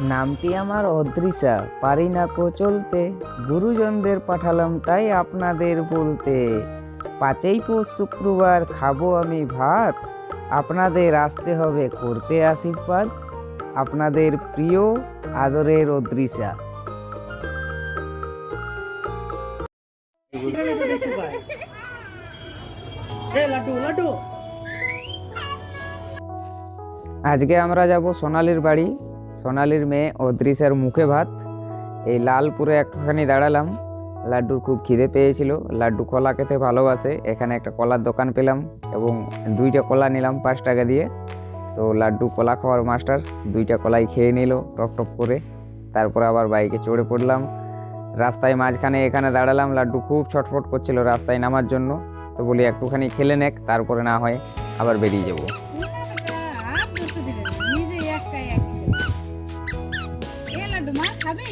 নামটি আমার অদৃশা পারি না কো চলতে। গুরুজনদের পাঠালাম তাই আপনাদের বলতে। পাঁচেই পৌষ শুক্রবার খাব আমি ভাত। আপনাদের আসতে হবে করতে আশীর্বাদ। আপনাদের প্রিয় আদরের অদৃশা আজকে আমরা যাব সোনালির বাড়ি। সোনালির মেয়ে অদৃশের মুখে ভাত। এই লালপুরে একটুখানি দাঁড়ালাম। লাড্ডুর খুব খিদে পেয়েছিল। লাড্ডু কলা খেতে ভালোবাসে। এখানে একটা কলার দোকান পেলাম এবং দুইটা কলা নিলাম পাঁচ টাকা দিয়ে। তো লাড্ডু কলা খাওয়ার মাস্টার দুইটা কলাই খেয়ে নিল টপ টপ করে। তারপর আবার বাইকে চড়ে পড়লাম। রাস্তায় মাঝখানে এখানে দাঁড়ালাম। লাড্ডু খুব ছটফট করছিল রাস্তায় নামার জন্য। তো বলি একটুখানি খেলে নেক, তারপরে না হয় আবার বেরিয়ে যাব। মা খাবি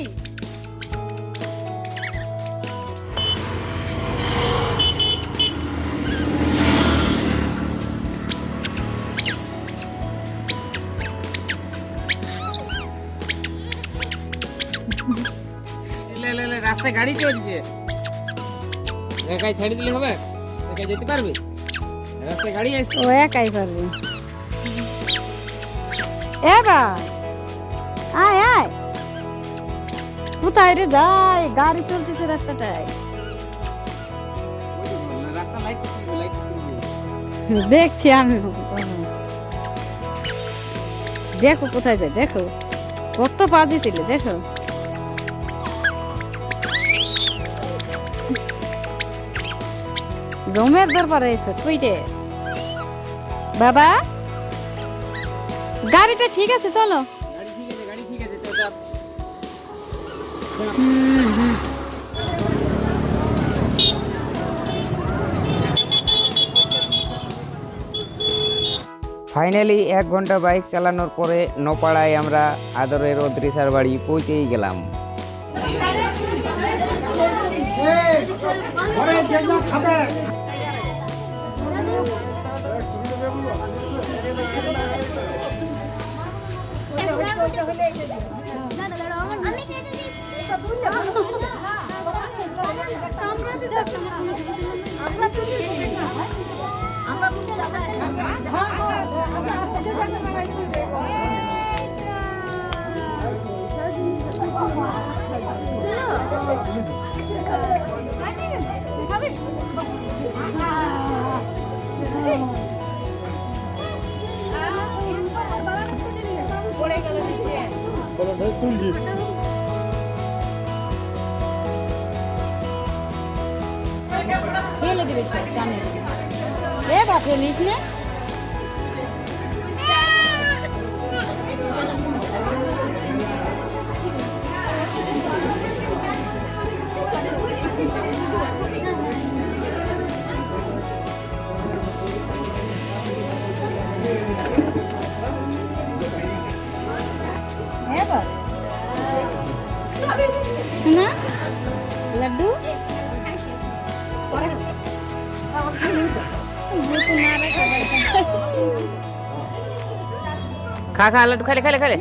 রাস্তায় গাড়ি চলছে। একাই ছেড়ে দিলে হবে? একাই যেতে পারবি? রাস্তায় গাড়ি আসছে। ও একাই পারবে। ভাই আয় আয়। কোথায় রে যাই? গাড়ি চলতেছে রাস্তাটায়। দেখছি আমি দেখো কোথায় যায়, দেখো। কত পা দিছিলে, দেখো। জমের দরবারে এসো টুইটে বাবা? গাড়িটা ঠিক আছে, চলো। ফাইনালি এক ঘণ্টা বাইক চালানোর পরে নপাড়ায় আমরা আদরের অদৃশার বাড়ি পৌঁছেই গেলাম। পড়ে গেল নিচে। ফেলে দিবে সব জানে এ বা ফেলিস না এবার ખા ખા લડ્ડુ ખાલે ખાલે ખાલે